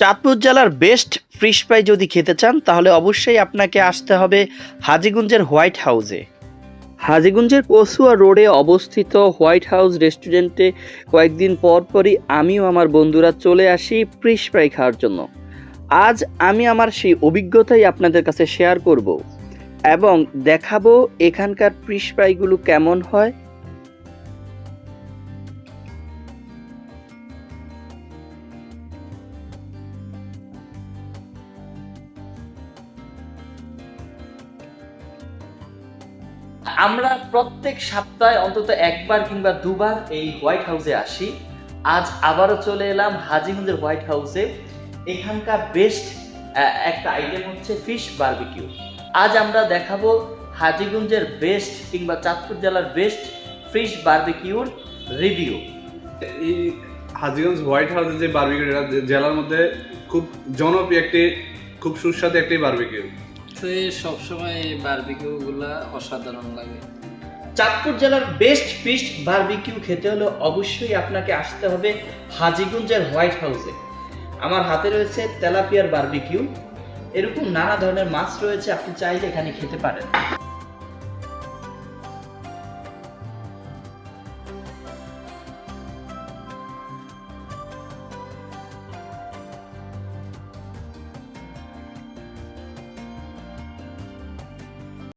চাঁদপুর জেলার best fish fry যদি খেতে চান, তাহলে অবশ্যই আপনাকে আসতে হবে হাজিগঞ্জের হোয়াইট হাউসে। হাজিগঞ্জের কসুয়া রোডে অবস্থিত হোয়াইট হাউস রেস্টুরেন্টে কয়েকদিন পর পরই আমিও আমার বন্ধুরা চলে আসি ফিশ ফ্রাই খাওয়ার জন্য। আজ আমি আমার সেই অভিজ্ঞতাই আপনাদের কাছে শেয়ার করব এবং দেখাবো এখানকার ফিশ ফ্রাইগুলো কেমন হয় আমরা প্রত্যেক সপ্তাহে অন্তত একবার কিংবা দুবার এই হোয়াইট হাউসে আসি। আজ আবারও চলে এলাম হাজিগঞ্জের হোয়াইট হাউসে এখানকার বেস্ট একটা আইটেম হচ্ছে ফিশ বার্বিকিউ আজ আমরা দেখাবো হাজিগঞ্জের বেস্ট কিংবা চাঁদপুর জেলার বেস্ট ফিশ বারবিকিউর রিভিউ এই হাজিগঞ্জ হোয়াইট হাউসের যে বারবিকিউ জেলার মধ্যে খুব জনপ্রিয় একটি, খুব সুস্বাদু একটি বারবিকিউ তো সবসময় অসাধারণ লাগে। চাঁদপুর জেলার বেস্ট ফিস্ট বারবিকিউ খেতে হলে অবশ্যই আপনাকে আসতে হবে হাজিগুঞ্জের হোয়াইট হাউসে। আমার হাতে রয়েছে তেলাপিয়ার বারবিকিউ এরকম নানা ধরনের মাছ রয়েছে, আপনি চাইলে এখানে খেতে পারেন।